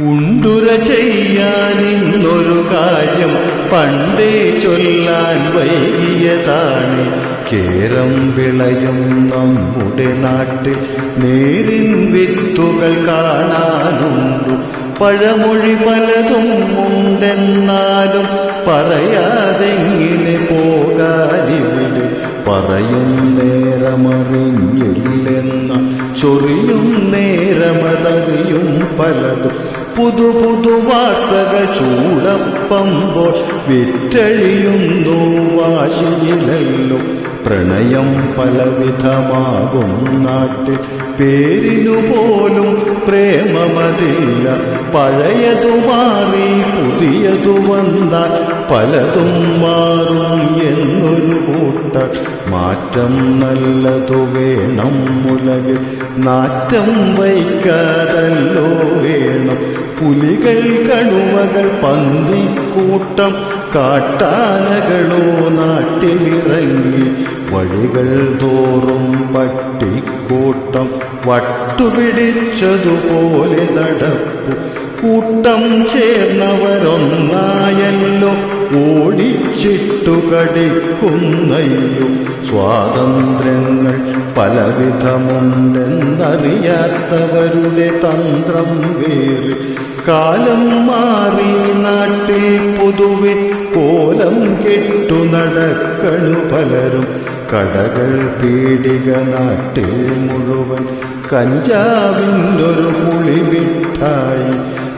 ഉണ്ടുര ചെയ്യാനിന്നൊരു കാര്യം പണ്ടേ ചൊല്ലാൻ വൈകിയതാണ്. കേരം വിളയും നമ്മുടെ നാട്ടിൽ നേരിൻ വിത്തുകൾ കാണാനുണ്ടു. പഴമൊഴി പലതും ഉണ്ടെന്നാലും പറയാതെങ്ങനെ പോകാനിവിടെ? പറയും നേരമറിഞ്ഞില്ലെന്ന ചൊറിയും നേരമതറിയും പലതും. പുതു പുതു വാർത്തകൾ ചൂടപ്പമ്പോൾ വിറ്റഴിയുന്നു വാശിയിലല്ലോ പ്രണയം പലവിധമാകും നാട്ടിൽ. പേരിനു പോലും പ്രേമമതില്ല. പഴയതു മാറി പുതിയതു വന്നാൽ പലതും മാറും. കൂട്ട മാറ്റം നല്ലതു വേണം ഉലകിൽ നാറ്റം വൈക്കാതല്ലോ വേണം. പുലികൾ കടുവകൾ പന്തിക്കൂട്ടം കാട്ടാനകളോ നാട്ടിലിറങ്ങി. വഴികൾ തോറും പട്ടിക്കൂട്ടം വട്ടുപിടിച്ചതുപോലെ നടപ്പു. കൂട്ടം ചേർന്നവരൊന്നായല്ലോ ഓടിച്ചിട്ടു കടിക്കുന്നയ്യോ സ്വാതന്ത്ര്യങ്ങൾ പലവിധമുണ്ടെന്നറിയാത്തവരുടെ തന്ത്രം വേറി കാലം മാറി നാട്ടിൽ പൊതുവെ കോലം കെട്ടു നടക്കണു പലരും. കടകൾ പീടിക നാട്ടിൽ മുഴുവൻ കഞ്ചാവിന്റെ ഒരു മിഠായി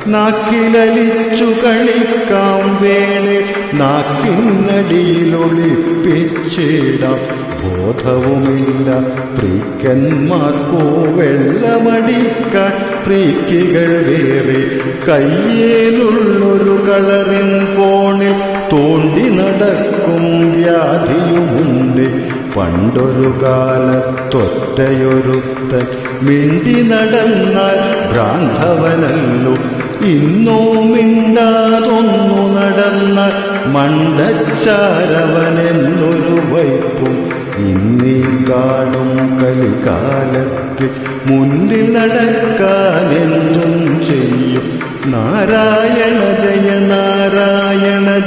നാക്കിലലിച്ചു കളിക്കാം വേണ. നാക്കിനടിയിലൊളിപ്പിച്ചിടാം. ബോധവുമില്ല. പ്രീക്കന്മാർക്കോ വെള്ളമടിക്കാൻ പ്രീക്കികൾ വേറെ. കയ്യേലുള്ളൊരു കളറിൻ പണ്ടൊരു കാലത്തൊറ്റയൊരുത്തൻ മിണ്ടി നടന്നാൽ ഭ്രാന്തവനല്ലു. ഇന്നോ മിണ്ടാതൊന്നു നടന്നാൽ മണ്ടച്ചാരവനെന്നൊരു വൈപ്പും ഇന്നീ കാടും കലികാലത്ത് മുന്നിൽ നടക്കാനെന്തും ചെയ്യും. നാരായണ ജയ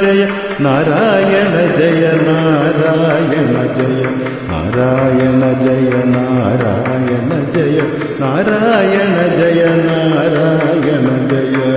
జయ నారాయణ జయ నారాయణ జయ నారాయణ జయ నారాయణ జయ నారాయణ జయ నారాయణ జయ.